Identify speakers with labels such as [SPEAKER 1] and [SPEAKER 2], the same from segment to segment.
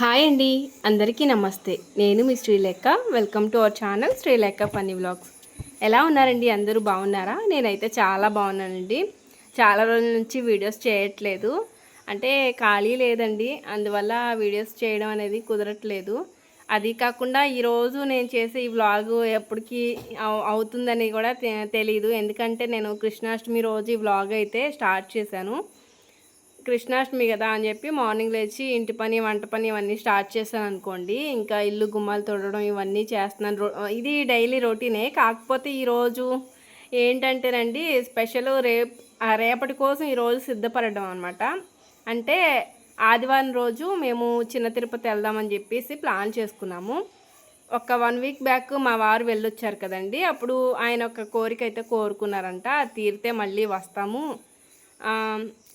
[SPEAKER 1] Hi అండి అందరికీ నమస్తే. నేను మీ Srilekha. Welcome to our channel Srilekha funny vlogs ఎలా ఉన్నారండి? అందరూ బాగున్నారా? నేనైతే చాలా బాగున్నానండి. చాలా రోజుల నుంచి వీడియోస్ చేయట్లేదు. అంటే ఖాళీ లేదండి. అందువల్ల వీడియోస్ చేయడం అనేది కుదరట్లేదు. అది కాకుండా ఈరోజు నేను చేసే ఈ వ్లాగ్ ఎప్పటికీ అవు- అవుతుందని కూడా తె- తెలీదు. ఎందుకంటే నేను కృష్ణాష్టమి రోజు ఈ వ్లాగ్ అయితే స్టార్ట్ చేశాను. కృష్ణాష్టమి కదా అని చెప్పి మార్నింగ్ లేచి ఇంటి పని వంట పని ఇవన్నీ స్టార్ట్ చేశాను అనుకోండి. ఇంకా ఇల్లు గుమ్మాలు తొడడం ఇవన్నీ చేస్తున్నాను. రో- ఇది డైలీ రొటీనే. కాకపోతే ఈరోజు ఏంటంటేనండి స్పెషల్ రేపు రేపటి కోసం ఈరోజు సిద్ధపడడం అనమాట అంటే ఆదివారం రోజు మేము చిన్న తిరుపతి వెళ్దామని చెప్పేసి ప్లాన్ చేసుకున్నాము. ఒక వన్ వీక్ బ్యాక్ మా వారు వెళ్ళొచ్చారు కదండి. అప్పుడు ఆయన ఒక కోరిక అయితే కోరుకున్నారంట తీరితే మళ్ళీ వస్తాము.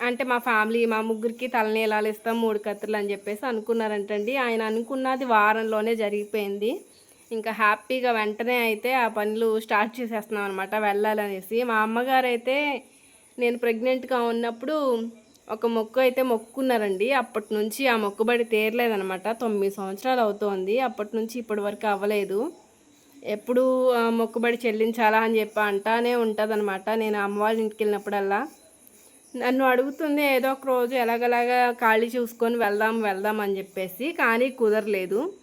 [SPEAKER 1] అంటే మా ఫ్యామిలీ మా ముగ్గురికి తలనీలాలు ఇస్తాం మూడు కత్తులు అని చెప్పేసి అనుకున్నారంటండి. ఆయన అనుకున్నది వారంలోనే జరిగిపోయింది. ఇంకా హ్యాపీగా వెంటనే అయితే ఆ పనులు స్టార్ట్ చేసేస్తున్నాం అనమాట వెళ్ళాలనేసి. మా అమ్మగారు అయితే నేను ప్రెగ్నెంట్గా ఉన్నప్పుడు ఒక మొక్కు అయితే మొక్కున్నారండి అప్పటి నుంచి ఆ మొక్కుబడి తీరలేదనమాట తొమ్మిది సంవత్సరాలు అవుతోంది. అప్పటి నుంచి ఇప్పటి వరకు అవ్వలేదు. ఎప్పుడు ఆ, మొక్కుబడి చెల్లించాలా అని చెప్పి అంటానే ఉంటుందన్నమాట. నేను అమ్మవారి ఇంటికి వెళ్ళినప్పుడల్లా. నన్ను అడుగుతుంది ఏదో ఒక రోజు ఎలాగలాగా ఖాళీ చూసుకొని వెళ్దాం వెళ్దాం అని చెప్పేసి కానీ కుదరలేదు.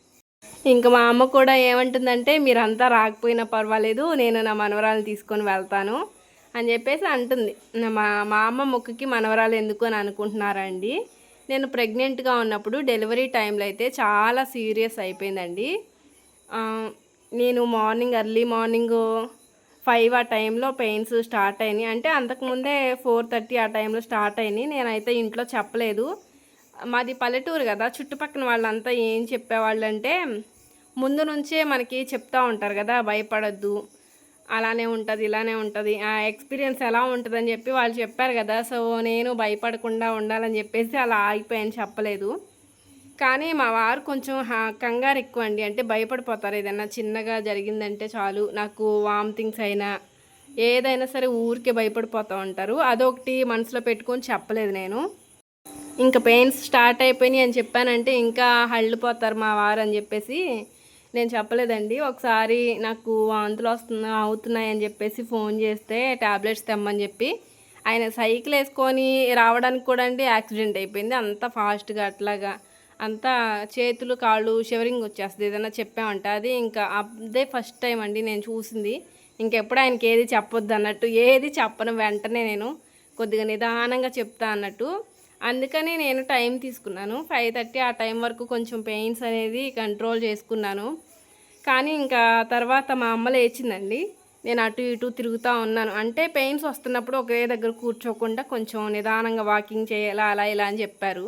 [SPEAKER 1] ఇంకా మా అమ్మ కూడా ఏమంటుందంటే మీరంతా రాకపోయినా పర్వాలేదు నేను నా మనవరాలు తీసుకొని వెళ్తాను అని చెప్పేసి అంటుంది. నా- మా మా అమ్మ మొక్కకి మనవరాలు ఎందుకు అని అనుకుంటున్నారండి నేను ప్రెగ్నెంట్గా ఉన్నప్పుడు డెలివరీ టైంలో అయితే చాలా సీరియస్ అయిపోయిందండి. నేను మార్నింగ్ ఎర్లీ మార్నింగ్ ఫైవ్ ఆ టైంలో పెయిన్స్ స్టార్ట్ అయినాయి. అంటే అంతకుముందే ఫోర్ థర్టీ ఆ టైంలో స్టార్ట్ అయినాయి. నేనైతే ఇంట్లో చెప్పలేదు. మాది పల్లెటూరు కదా. చుట్టుపక్కల వాళ్ళంతా ఏం చెప్పేవాళ్ళు అంటే ముందు నుంచే మనకి చెప్తూ ఉంటారు కదా భయపడద్దు అలానే ఉంటుంది ఇలానే ఉంటుంది ఆ ఎక్స్పీరియన్స్ ఎలా ఉంటుందని చెప్పి వాళ్ళు చెప్పారు కదా. సో నేను భయపడకుండా ఉండాలని చెప్పేసి అలా ఆగిపోయాను చెప్పలేదు. కానీ మా వారు కొంచెం హా- కంగారు ఎక్కువ అండి అంటే భయపడిపోతారు. ఏదైనా చిన్నగా జరిగిందంటే చాలు. నాకు వామిటింగ్స్ అయినా ఏదైనా సరే ఊరికే భయపడిపోతూ ఉంటారు. అదొకటి మనసులో పెట్టుకొని చెప్పలేదు నేను. ఇంకా పెయిన్స్ స్టార్ట్ అయిపోయినాయి అని చెప్పానంటే ఇంకా హళ్ళిపోతారు మా వారు అని చెప్పేసి నేను చెప్పలేదండి. ఒకసారి నాకు వాంతులు వస్తున్నా అవుతున్నాయి అని చెప్పేసి ఫోన్ చేస్తే టాబ్లెట్స్ తెమ్మని చెప్పి ఆయన సైకిల్ వేసుకొని రావడానికి కూడా అండి యాక్సిడెంట్ అయిపోయింది. అంత ఫాస్ట్గా అట్లాగా. అంతా చేతులు కాళ్ళు షివరింగ్ వచ్చేస్తుంది. ఏదైనా చెప్పామంటే అది ఇంకా అదే ఫస్ట్ టైం అండి నేను చూసింది. ఇంకెప్పుడు ఆయనకి ఏది చెప్పొద్దు అన్నట్టు ఏది చెప్పను వెంటనే నేను కొద్దిగా నిదానంగా చెప్తా అన్నట్టు. అందుకని నేను టైం తీసుకున్నాను. ఫైవ్ థర్టీ ఆ టైం వరకు కొంచెం పెయిన్స్ అనేది కంట్రోల్ చేసుకున్నాను. కానీ ఇంకా తర్వాత మా అమ్మ లేచిందండి. నేను అటు ఇటు తిరుగుతూ ఉన్నాను. అంటే పెయిన్స్ వస్తున్నప్పుడు ఒకే దగ్గర కూర్చోకుండా కొంచెం నిదానంగా వాకింగ్ చేయాలా అలా ఇలా అని చెప్పారు.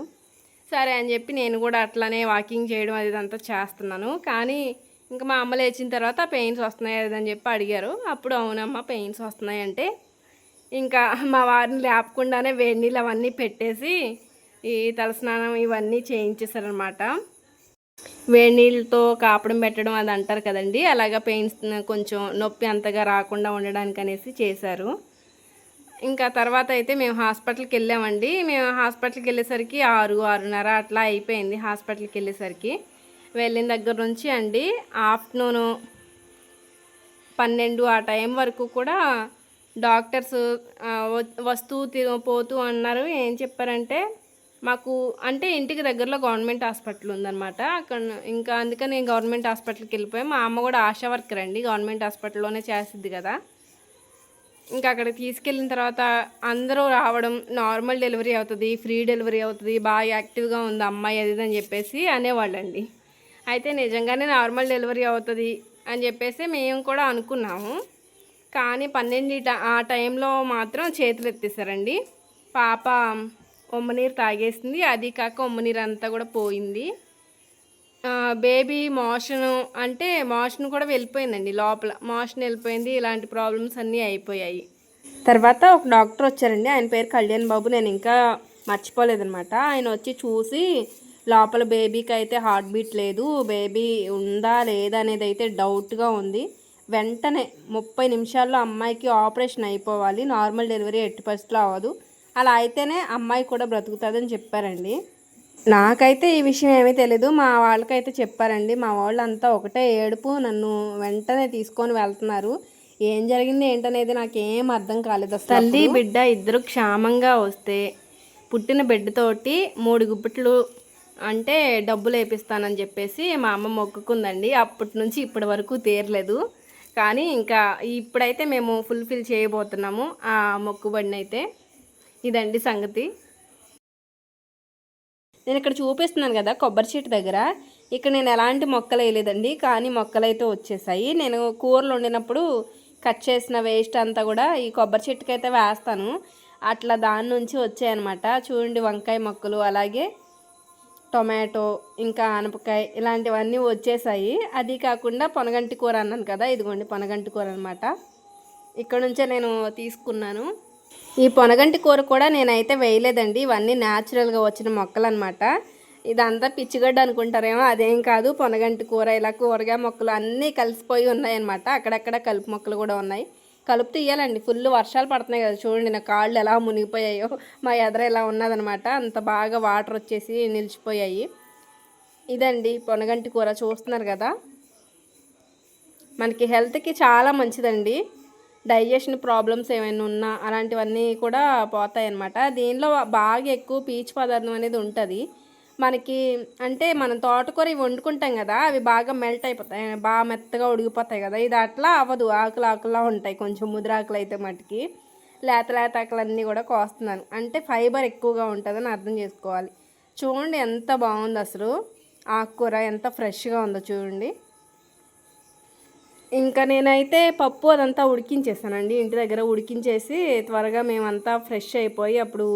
[SPEAKER 1] సరే అని చెప్పి నేను కూడా అట్లానే వాకింగ్ చేయడం అది ఇదంతా చేస్తున్నాను. కానీ ఇంకా మా అమ్మ లేచిన తర్వాత పెయిన్స్ వస్తున్నాయి అని చెప్పి అడిగారు. అప్పుడు అవునమ్మా పెయిన్స్ వస్తున్నాయి అంటే ఇంకా మా వారిని లేపకుండానే వేడి నీళ్ళు అవన్నీ పెట్టేసి ఈ తలస్నానం ఇవన్నీ చేయించేశారనమాట వేడి నీళ్ళతో కాపడం పెట్టడం అది అంటారు కదండి అలాగా పెయిన్స్ కొంచెం నొప్పి అంతగా రాకుండా ఉండడానికి అనేసి చేశారు. ఇంకా తర్వాత అయితే మేము హాస్పిటల్కి వెళ్ళామండి. మేము హాస్పిటల్కి వెళ్ళేసరికి ఆరు ఆరున్నర అట్లా అయిపోయింది హాస్పిటల్కి వెళ్ళేసరికి. వెళ్ళిన దగ్గర నుంచి అండి ఆఫ్టర్నూను పన్నెండు ఆ టైం వరకు కూడా డాక్టర్స్ వ- వస్తూ పోతూ అన్నారు. ఏం చెప్పారంటే మాకు అంటే ఇంటికి దగ్గరలో గవర్నమెంట్ హాస్పిటల్ ఉందన్నమాట. అక్కడ ఇంకా అందుకని గవర్నమెంట్ హాస్పిటల్కి వెళ్ళిపోయి. మా అమ్మ కూడా ఆశా వర్కర్ అండి. గవర్నమెంట్ హాస్పిటల్లోనే చేసిద్ది కదా. ఇంకా అక్కడికి తీసుకెళ్ళిన తర్వాత అందరూ రావడం నార్మల్ డెలివరీ అవుతుంది ఫ్రీ డెలివరీ అవుతుంది బాగా యాక్టివ్గా ఉంది అమ్మాయి అది అని చెప్పేసి అనేవాళ్ళండి. అయితే నిజంగానే నార్మల్ డెలివరీ అవుతుంది అని చెప్పేసి మేము కూడా అనుకున్నాము. కానీ పన్నెండు ఆ టైంలో మాత్రం చేతులు ఎత్తేసారండి. పాప ఉమ్మనీరు తాగేసింది అది కాక ఉమ్మనీరు అంతా కూడా పోయింది. బేబీ మోషన్ అంటే మోషన్ కూడా వెళ్ళిపోయిందండి లోపల. మోషన్ వెళ్ళిపోయింది ఇలాంటి ప్రాబ్లమ్స్ అన్నీ అయిపోయాయి. తర్వాత ఒక డాక్టర్ వచ్చారండి. ఆయన పేరు కళ్యాణ్ బాబు. నేను ఇంకా మర్చిపోలేదనమాట ఆయన వచ్చి చూసి లోపల బేబీకి అయితే హార్ట్ బీట్ లేదు బేబీ ఉందా లేదా అనేది అయితే డౌట్గా ఉంది. వెంటనే ముప్పై నిమిషాల్లో అమ్మాయికి ఆపరేషన్ అయిపోవాలి. నార్మల్ డెలివరీ ఎట్టి పరిస్థితులు అవ్వదు. అలా అయితేనే అమ్మాయి కూడా బ్రతుకుతుందని చెప్పారండి. నాకైతే ఈ విషయం ఏమీ తెలీదు. మా వాళ్ళకైతే చెప్పారండి. మా వాళ్ళు అంతా ఒకటే ఏడుపు నన్ను వెంటనే తీసుకొని వెళ్తున్నారు. ఏం జరిగింది ఏంటనేది నాకేం అర్థం కాలేదు అసలు తల్లి బిడ్డ ఇద్దరు క్షేమంగా వస్తే పుట్టిన బిడ్డతోటి మూడు గుప్పిట్లు అంటే డబ్బులు వేపిస్తానని చెప్పేసి మా అమ్మ మొక్కుకుందండి. అప్పటి నుంచి ఇప్పటి వరకు తీరలేదు. కానీ ఇంకా ఇప్పుడైతే మేము ఫుల్ఫిల్ చేయబోతున్నాము ఆ మొక్కుబడిని అయితే ఇదండి సంగతి. నేను ఇక్కడ చూపిస్తున్నాను కదా కొబ్బరి చెట్టు దగ్గర. ఇక్కడ నేను ఎలాంటి మొక్కలు వేయలేదండి కానీ మొక్కలు అయితే వచ్చేసాయి. నేను కూరలు వండినప్పుడు కట్ చేసిన వేస్ట్ అంతా కూడా ఈ కొబ్బరి చెట్టుకైతే వేస్తాను. అట్లా దాని నుంచి వచ్చాయన్నమాట. చూడండి వంకాయ మొక్కలు అలాగే టొమాటో ఇంకా ఆనపకాయ ఇలాంటివన్నీ వచ్చేసాయి. అది కాకుండా పొనగంటి కూర అన్నాను కదా ఇదిగోండి పొనగంటి కూర అనమాట ఇక్కడ నుంచే నేను తీసుకున్నాను. ఈ పొనగంటి కూర కూడా నేనైతే వేయలేదండి. ఇవన్నీ న్యాచురల్గా వచ్చిన మొక్కలు అనమాట ఇదంతా పిచ్చిగడ్డ అనుకుంటారేమో అదేం కాదు. పొనగంటి కూర ఇలా కూరగాయ మొక్కలు అన్నీ కలిసిపోయి ఉన్నాయన్నమాట. అక్కడక్కడ కలుపు మొక్కలు కూడా ఉన్నాయి. కలుపు తీయాలండి. ఫుల్ వర్షాలు పడుతున్నాయి కదా చూడండి నా కాళ్ళు ఎలా మునిగిపోయాయో. మా ఎదర ఎలా ఉన్నదనమాట అంత బాగా వాటర్ వచ్చేసి నిలిచిపోయాయి. ఇదండి పొనగంటి కూర చూస్తున్నారు కదా? మనకి హెల్త్కి చాలా మంచిదండి. డైజెషన్ ప్రాబ్లమ్స్ ఏమైనా ఉన్నా అలాంటివన్నీ కూడా పోతాయి అన్నమాట దీనిలో బాగా ఎక్కువ పీచు పదార్థం అనేది ఉంటుంది. మనకి అంటే మనం తోటకూర ఇవి వండుకుంటాం కదా అవి బాగా మెల్ట్ అయిపోతాయి బాగా మెత్తగా ఉడిగిపోతాయి కదా. ఇది అట్లా అవ్వదు. ఆకులు ఆకులా ఉంటాయి కొంచెం ముదిరాకులు అయితే మటుకి. లేత లేత ఆకులన్నీ కూడా కోస్తున్నాను. అంటే ఫైబర్ ఎక్కువగా ఉంటుందని అర్థం చేసుకోవాలి. చూడండి ఎంత బాగుంది అసలు. ఆకుకూర ఎంత ఫ్రెష్గా ఉందో చూడండి. ఇంకా నేనైతే పప్పు అదంతా ఉడికించేసానండి. ఇంటి దగ్గర ఉడికించేసి త్వరగా మేమంతా ఫ్రెష్ అయిపోయి అప్పుడు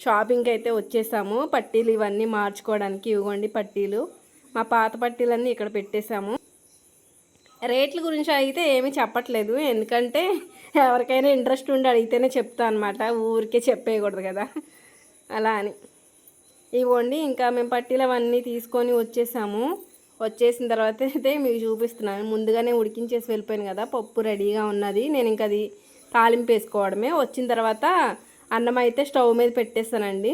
[SPEAKER 1] షాపింగ్కి అయితే వచ్చేసాము. పట్టీలు ఇవన్నీ మార్చుకోవడానికి ఇవ్వండి పట్టీలు. మా పాత పట్టీలన్నీ ఇక్కడ పెట్టేశాము. రేట్ల గురించి అయితే ఏమీ చెప్పట్లేదు. ఎందుకంటే ఎవరికైనా ఇంట్రెస్ట్ ఉండి అడిగితేనే చెప్తా అనమాట ఊరికే చెప్పేయకూడదు కదా. అలా అని. ఇవ్వండి ఇంకా మేము పట్టీలు అవన్నీ తీసుకొని వచ్చేసాము. వచ్చేసిన తర్వాత అయితే మీకు చూపిస్తున్నాను. ముందుగానే ఉడికించేసి వెళ్ళిపోయాను కదా పప్పు రెడీగా ఉన్నది. నేను ఇంకా అది తాలింపు వేసుకోవడమే. వచ్చిన తర్వాత అన్నం అయితే స్టవ్ మీద పెట్టేస్తానండి.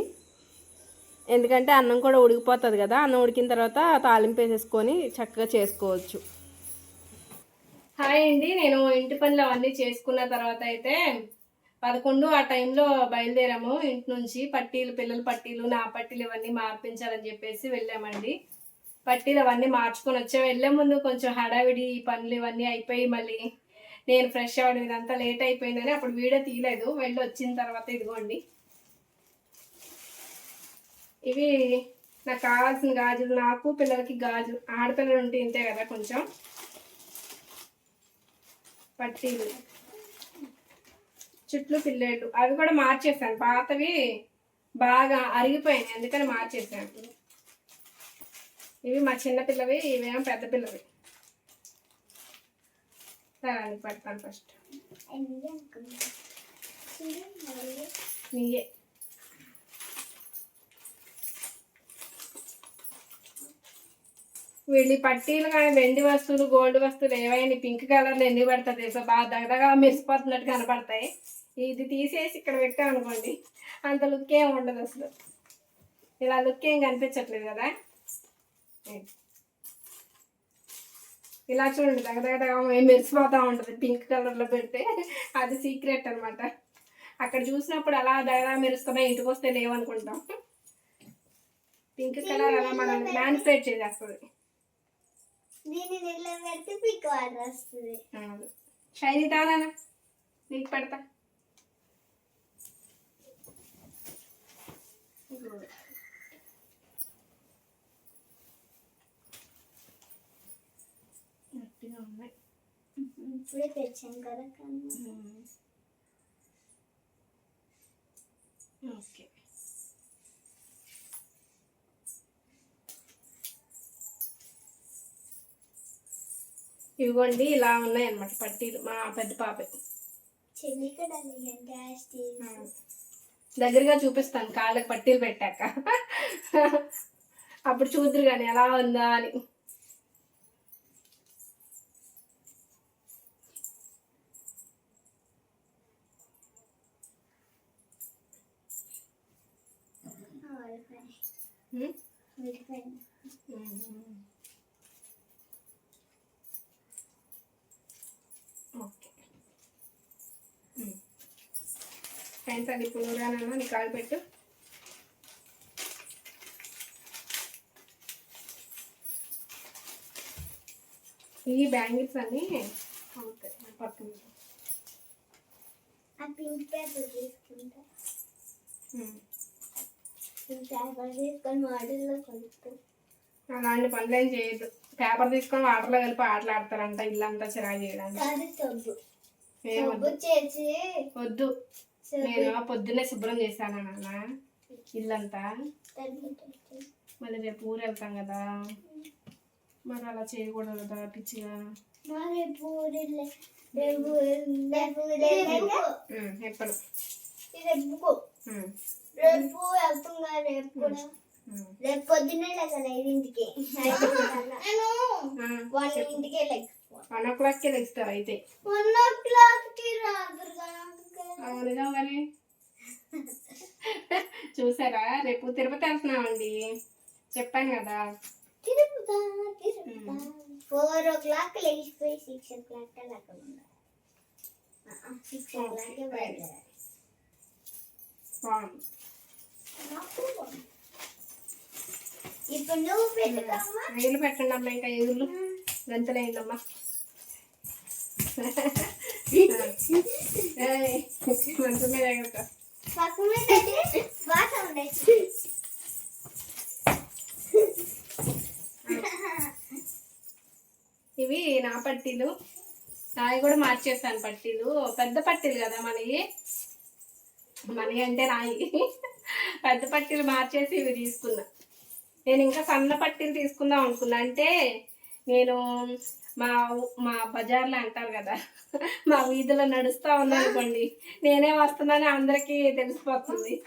[SPEAKER 1] ఎందుకంటే అన్నం కూడా ఉడికిపోతుంది కదా అన్నం ఉడికిన తర్వాత తాలింపు వేసేసుకొని చక్కగా చేసుకోవచ్చు. హాయ్ అండి నేను ఇంటి పనులు అవన్నీ చేసుకున్న తర్వాత అయితే పదకొండు ఆ టైంలో బయలుదేరాము. ఇంటి నుంచి పట్టీలు పిల్లల పట్టీలు నా పట్టీలు ఇవన్నీ మార్పించాలని చెప్పేసి వెళ్ళామండి. పట్టీలు అవన్నీ మార్చుకొని వచ్చాం. వెళ్ళే ముందు కొంచెం హడావిడి పనులు ఇవన్నీ అయిపోయి మళ్ళీ నేను ఫ్రెష్ అవ్వడం ఇదంతా లేట్ అయిపోయిందని అప్పుడు వీడియో తీయలేదు. వెళ్ళి వచ్చిన తర్వాత ఇదిగోండి. ఇవి నాకు కావాల్సిన గాజులు నాకు పిల్లలకి గాజులు ఆడపిల్లలు ఉంటే ఇంతే కదా కొంచెం. పట్టీలు. చుట్లు పిల్లేళ్ళు. అవి కూడా మార్చేసాను. పాతవి బాగా అరిగిపోయాయి అందుకని మార్చేసాను. ఇవి మా చిన్న పిల్లవి ఇవేమో పెద్ద పిల్లవి. సరే పెడతాను ఫస్ట్. నీయే వీళ్ళు పట్టీలు కానీ వెండి వస్తువులు గోల్డ్ వస్తువులు ఏవైనా పింక్ కలర్లు ఎన్ని పడుతుంది తెలుసా? బాగా దగ్గరగా మెరిసిపోతున్నట్టు కనపడతాయి. ఇది తీసేసి ఇక్కడ పెట్టామనుకోండి అంత లుక్ ఏం ఉండదు అసలు. ఇలా లుక్ ఏం కనిపించట్లేదు కదా? ఇలా చూడండి దగ్గర మెరిసిపోతూ ఉంటుంది. పింక్ కలర్లో పెడితే అది సీక్రెట్ అనమాట అక్కడ చూసినప్పుడు అలా దగ్గర మెరుస్తున్నాయి ఇంటికి వస్తే లేవనుకుంటాం. పింక్ కలర్ అలా మనం మ్యానిఫేట్ చేసేస్తుంది.
[SPEAKER 2] దీన్ని నీళ్ళలో పెడితే పిక్ వాటర్ వస్తుంది.
[SPEAKER 1] షైనీ తానా నీకు పెడతా గట్టిగా ఉన్నాయి
[SPEAKER 2] ఇప్పుడే తెచ్చాను కదా
[SPEAKER 1] ఓకే. ఇవిగోండి ఇలా ఉన్నాయి అన్నమాట పట్టీలు. మా పెద్ద పాప. దగ్గరగా చూపిస్తాను కాళ్ళకి పట్టీలు పెట్టాక. అప్పుడు చూద్దరు కానీ ఎలా ఉందా అని. ఓకే ఫ్రెండ్స్ అది పులుగానన్నా నీ కాలు పెట్టు ఈ బ్యాంగిల్స్ అన్నీ అవుతాయి పక్కన
[SPEAKER 2] ఆ పింక్ పేపర్ తీసుకుంటా. పేపర్ తీసుకొని
[SPEAKER 1] అలాంటి పనులు ఏం చేయొద్దు. పేపర్ తీసుకొని వాటర్లో కలిపి ఆటలు ఆడతారంట ఇల్లంతా చిరాకు చేయడానికి.
[SPEAKER 2] సబ్బు. చేసి
[SPEAKER 1] వద్దు. నేను పొద్దున్నే శుభ్రం చేశాను నాన్న? ఇల్లంతా. మళ్ళీ రేపు ఊరు వెళ్తాం కదా. మరి అలా చేయకూడదు కదా పిచ్చిగా. ఎప్పుడు?
[SPEAKER 2] రేపు
[SPEAKER 1] ఉమ్,
[SPEAKER 2] రేపు కూడా. రేపు పొద్దున్నే లేకాలి ఐదింటికి నేను వన్ ఇంటికే లెక్క
[SPEAKER 1] వన్ ఓ క్లాక్కి లెగిస్తారు అయితే?
[SPEAKER 2] వన్ ఓ క్లాక్కి రాదు
[SPEAKER 1] అవునుగా మరి. చూసారా? రేపు తిరుపతి వెళ్తున్నామండి. చెప్పాను కదా.
[SPEAKER 2] Tirupati Tirupati. Four o'clock six o'clock six ఓ క్లాక్
[SPEAKER 1] బాగుంది. నీళ్ళు పెట్టండి అమ్మా ఇంకా ఎగుళ్ళు. గంతులు అయిందమ్మా ఏయ్, మంచం మీద ఇవి నా పట్టీలు. నాయి కూడా మార్చేస్తాను పట్టీలు. పెద్ద పట్టీలు కదా మనవి? మనవి అంటే నాయి. పెద్ద పట్టీలు మార్చేసి ఇవి తీసుకున్నా. నేను ఇంకా సన్న పట్టీలు తీసుకుందాం అనుకున్నా. అంటే నేను మా మా బజార్లో అంటారు కదా మా వీధిలో నడుస్తా ఉన్నా అనుకోండి నేనే వస్తున్నానని అందరికీ తెలిసిపోతుంది.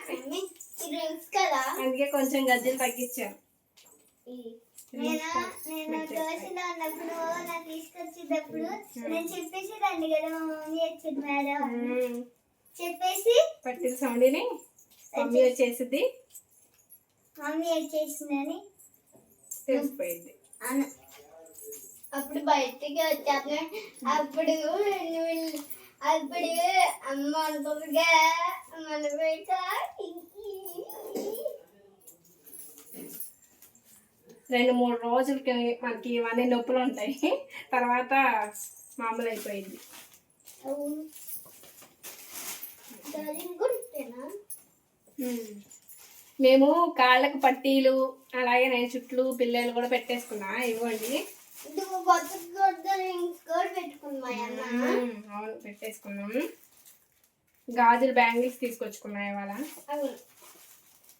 [SPEAKER 1] అందుకే కొంచెం గజ్జలు తగ్గించాను
[SPEAKER 2] ఈ- నేను? నేను దోశలో ఉన్నప్పుడు నాకు తీసుకొచ్చేటప్పుడు నేను చెప్పేసి రండి కదా మా మమ్మీ వచ్చింది మేడం.
[SPEAKER 1] మ్మ్.
[SPEAKER 2] చెప్పేసి?
[SPEAKER 1] పట్టీల సౌండ్ని? మమ్మీ వచ్చేసింది.
[SPEAKER 2] మమ్మీ వచ్చేసిందని.
[SPEAKER 1] తెలిసిపోయింది.
[SPEAKER 2] అప్పుడు బయటికి వచ్చాను. అప్పుడు అప్పుడు అమ్మ అనుకోగా మన బయట
[SPEAKER 1] రెండు మూడు రోజులకి మనకి ఇవన్నీ నొప్పులు ఉంటాయి. తర్వాత మామూలు అయిపోయింది
[SPEAKER 2] అవును దానికి కూడా ఇస్తేనా
[SPEAKER 1] మేము. కాళ్ళకు పట్టీలు అలాగే నేను చుట్లు పిల్లలు కూడా పెట్టేసుకున్నా ఇవ్వండి. అవును పెట్టేసుకున్నాం. గాజులు బ్యాంగిల్స్ తీసుకొచ్చుకున్నా ఇవాళ.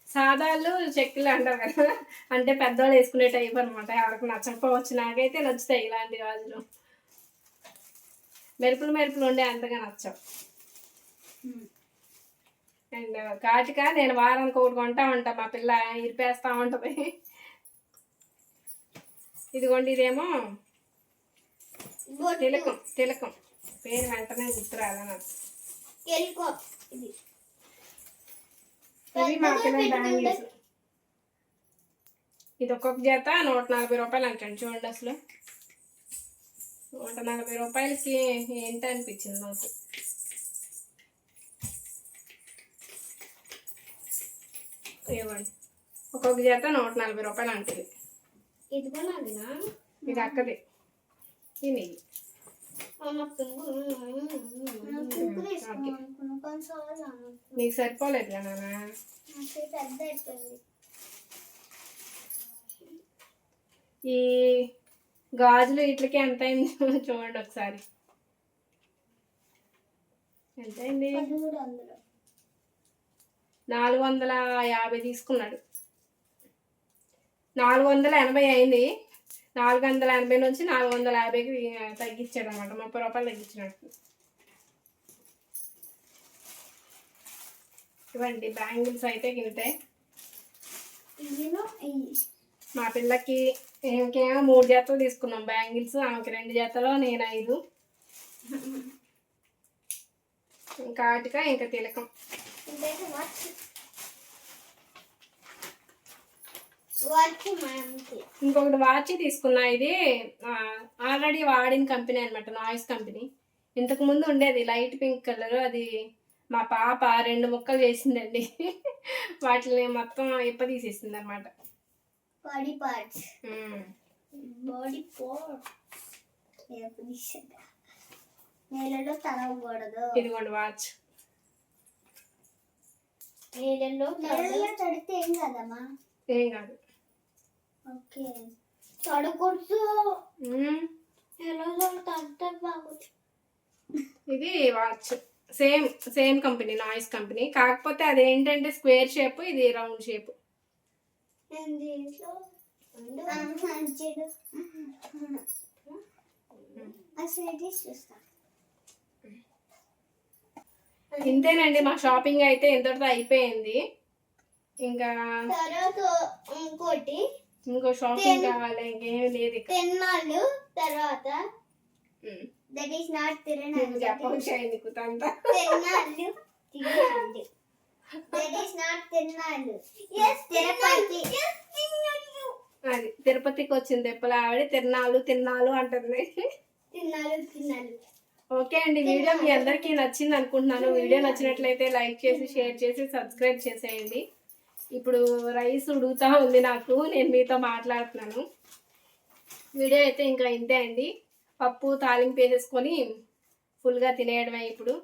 [SPEAKER 1] సాదాలు చెక్కులు అంటారు కదా. అంటే పెద్దవాళ్ళు వేసుకునే టైప్ అనమాట ఎవరికి నచ్చకపోవచ్చు. నాకైతే నచ్చుతాయి ఇలాంటి గాజులు. మెరుపులు మెరుపులు ఉండే అంతగా నచ్చవు. అండ్ కాటిక నేను వారానికి ఒకటి కొంటా ఉంటా మా పిల్ల ఇరిపేస్తా ఉంటుంది. ఇదిగోండి ఇదేమో తిలకం తిలకం. పేరు వెంటనే గుర్తురాదా నాకు? ఇవి మా పిల్లల బ్యాంగిల్స్ ఇది ఒక్కొక్క జత నూట నలభై రూపాయలు అంటండి చూడండి అసలు. నూట నలభై రూపాయలకి ఏంటి అనిపించింది నాకు ఇవ్వండి ఒక్కొక్క జత నూట నలభై రూపాయలు అంటుంది.
[SPEAKER 2] ఇది
[SPEAKER 1] అక్కది. నెయ్యి
[SPEAKER 2] అమ్మ
[SPEAKER 1] నీకు సరిపోలేదు నాన్న? ఈ గాజులు వీటికి ఎంత అయింది చూడండి ఒకసారి. ఎంత అయింది నాలుగు వందల యాభై తీసుకున్నాడు. నాలుగు వందల ఎనభై అయింది. నాలుగు వందల ఎనభై నుంచి నాలుగు వందల యాభైకి తగ్గించాడు అనమాట ముప్పై రూపాయలు తగ్గించినట్టు ఇవ్వండి బ్యాంగిల్స్ అయితే
[SPEAKER 2] ఇది
[SPEAKER 1] మా పిల్లకి ఇంకేమో మూడు జతలు తీసుకున్నాం. బ్యాంగిల్స్ ఆమెకి రెండు జతలు నేను ఐదు. ఇంకా ఆటిక ఇంకా తిలకం.
[SPEAKER 2] వాచ్ వాచ్ మనకి
[SPEAKER 1] ఇంకొకటి వాచ్ తీసుకున్నా ఇది. ఆల్రెడీ వాడిన కంపెనీ అనమాట నాయిస్ కంపెనీ ఇంతకు ముందు ఉండేది లైట్ పింక్ కలర్ అది మా పాప రెండు ముక్కలు చేసిందండి. వాటిని మొత్తం ఇప్ప తీసేసింది అనమాట
[SPEAKER 2] బాడీ పార్ట్స్ బాడీ పార్ట్స్ నీళ్ళలో తడవకూడదు
[SPEAKER 1] ఇదిగోండి వాచ్.
[SPEAKER 2] నీళ్ళలో తడితే ఏం కదమ్మా?
[SPEAKER 1] ఏం కాదు.
[SPEAKER 2] ఓకే. తడకూడదు.
[SPEAKER 1] ఇది watch. Same same company Noise company. కాకపోతే అది ఏంటంటే స్క్వేర్ షేప్ ఇది రౌండ్ షేప్.
[SPEAKER 2] దీంట్లో చెడు. అసలు చూస్తా.
[SPEAKER 1] ఇంతేనండి మా షాపింగ్ అయితే ఇంతటితో అయిపోయింది. ఇంకా
[SPEAKER 2] తర్వాత ఇంకోటి
[SPEAKER 1] ఇంకో షాపింగ్ కావాలి ఇంకేం. లేదు
[SPEAKER 2] తిన్నాళ్ళు తర్వాత. దట్ ఈస్ నాట్ తిరణాలు
[SPEAKER 1] చెప్పవచ్చు నీకు తంత
[SPEAKER 2] తిన్నాళ్ళు తిన్నాళ్ళు దట్ ఈస్ నాట్ తిన్నాళ్ళు తిరుపతి
[SPEAKER 1] అది తిరుపతికి వచ్చింది ఎప్పుడు ఆవిడ తిన్నాలు తిన్నాలు అంటుంది.
[SPEAKER 2] తిన్నాళ్ళు తిన్నాళ్ళు.
[SPEAKER 1] ఓకే అండి వీడియో మీ అందరికీ నచ్చింది అనుకుంటున్నాను. వీడియో నచ్చినట్లయితే లైక్ చేసి షేర్ చేసి సబ్స్క్రైబ్ చేసేయండి. ఇప్పుడు రైస్ ఉడుగుతా ఉంది నాకు నేను మీతో మాట్లాడుతున్నాను. వీడియో అయితే ఇంకా ఇంతే అండి. పప్పు తాలింపు వేసేసుకొని ఫుల్గా తినేయడమే ఇప్పుడు.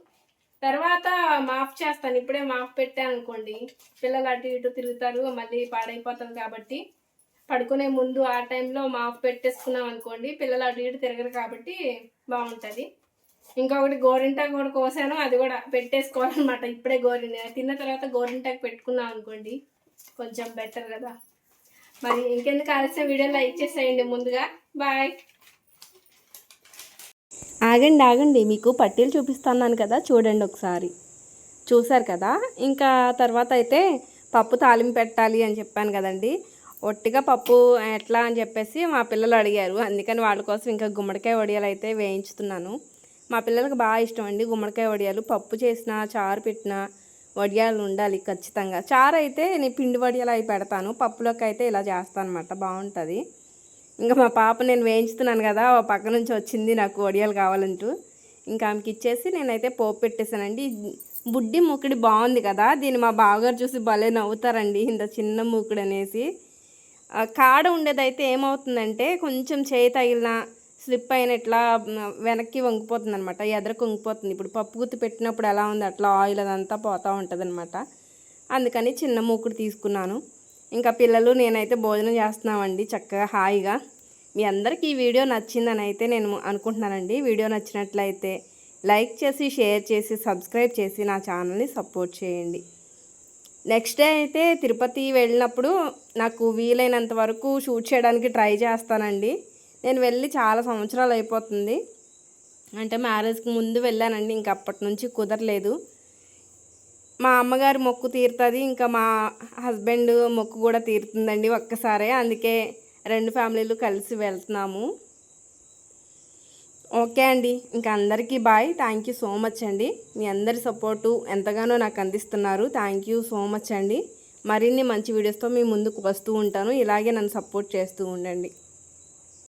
[SPEAKER 1] తర్వాత మాఫ్ చేస్తాను. ఇప్పుడే మాఫ్ పెట్టాను అనుకోండి. పిల్లలు అటు ఇటు తిరుగుతారు మళ్ళీ పాడైపోతుంది కాబట్టి. పడుకునే ముందు ఆ టైంలో మాఫ్ పెట్టేసుకున్నాం అనుకోండి పిల్లలు అటు ఇటు తిరగరు కాబట్టి బాగుంటుంది. ఇంకొకటి గోరింటాకు కూడా కోసాను అది కూడా పెట్టేసుకోవాలన్నమాట. ఇప్పుడే గోరింట తిన్న తర్వాత గోరింటాకు పెట్టుకున్నాం అనుకోండి కొంచెం బెటర్ కదా. మరి ఇంకెందుకు ఆలస్యం? వీడియో లైక్ చేసేయండి ముందుగా. బాయ్ ఆగండి ఆగండి. మీకు పట్టీలు చూపిస్తున్నాను కదా చూడండి ఒకసారి. చూసారు కదా? ఇంకా తర్వాత అయితే పప్పు తాలింపు పెట్టాలి అని చెప్పాను కదండి. ఒట్టిగా పప్పు ఎట్లా అని చెప్పేసి మా పిల్లలు అడిగారు. అందుకని వాళ్ళ కోసం ఇంకా గుమ్మడికాయ వడియాలు అయితే వేయించుతున్నాను. మా పిల్లలకు బాగా ఇష్టం అండి. గుమ్మడికాయ వడియాలు పప్పు చేసిన చారు పెట్టిన వడియాలు ఉండాలి ఖచ్చితంగా. చారు అయితే నేను పిండి వడియాలు అవి పెడతాను. పప్పులోకి అయితే ఇలా చేస్తాను అనమాట బాగుంటుంది. ఇంకా మా పాప నేను వేయించుతున్నాను కదా ఓ పక్క నుంచి వచ్చింది నాకు వడియాలు కావాలంటూ. ఇంకా ఆమెకి ఇచ్చేసి నేనైతే పోపు పెట్టేశానండి. బుడ్డి మూకుడి బాగుంది కదా దీన్ని మా బావగారు చూసి భలే నవ్వుతారండి. ఇంత చిన్న మూకుడు అనేసి. కాడ ఉండేదైతే ఏమవుతుందంటే కొంచెం చేయి తగిలిన స్లిప్ అయిన ఇట్లా వెనక్కి వంగిపోతుంది అనమాట ఎదరకు వంగిపోతుంది. ఇప్పుడు పప్పు గుత్తి పెట్టినప్పుడు ఎలా ఉంది? అట్లా ఆయిల్ అదంతా పోతూ ఉంటుంది అనమాట అందుకని చిన్న మూకుడు తీసుకున్నాను. ఇంకా పిల్లలు నేనైతే భోజనం చేస్తున్నామండి చక్కగా హాయిగా. మీ అందరికీ ఈ వీడియో నచ్చిందని అయితే నేను అనుకుంటున్నానండి. వీడియో నచ్చినట్లయితే లైక్ చేసి షేర్ చేసి సబ్స్క్రైబ్ చేసి నా ఛానల్ని సపోర్ట్ చేయండి. నెక్స్ట్ డే అయితే తిరుపతి వెళ్ళినప్పుడు నాకు వీలైనంత వరకు షూట్ చేయడానికి ట్రై చేస్తానండి. నేను వెళ్ళి చాలా సంవత్సరాలు అయిపోతుంది. అంటే మ్యారేజ్కి ముందు వెళ్ళానండి ఇంక అప్పటి నుంచి కుదరలేదు. మా అమ్మగారి మొక్కు తీరుతుంది ఇంకా మా హస్బెండ్ మొక్కు కూడా తీరుతుందండి ఒక్కసారే. అందుకే రెండు ఫ్యామిలీలు కలిసి వెళ్తున్నాము. ఓకే అండి ఇంకా అందరికీ bye. Thank you so much అండి. మీ అందరి సపోర్టు ఎంతగానో నాకు అందిస్తున్నారు. థ్యాంక్ యూ సో మచ్ అండి. మరిన్ని మంచి వీడియోస్తో మీ ముందుకు వస్తూ ఉంటాను. ఇలాగే నన్ను సపోర్ట్ చేస్తూ ఉండండి.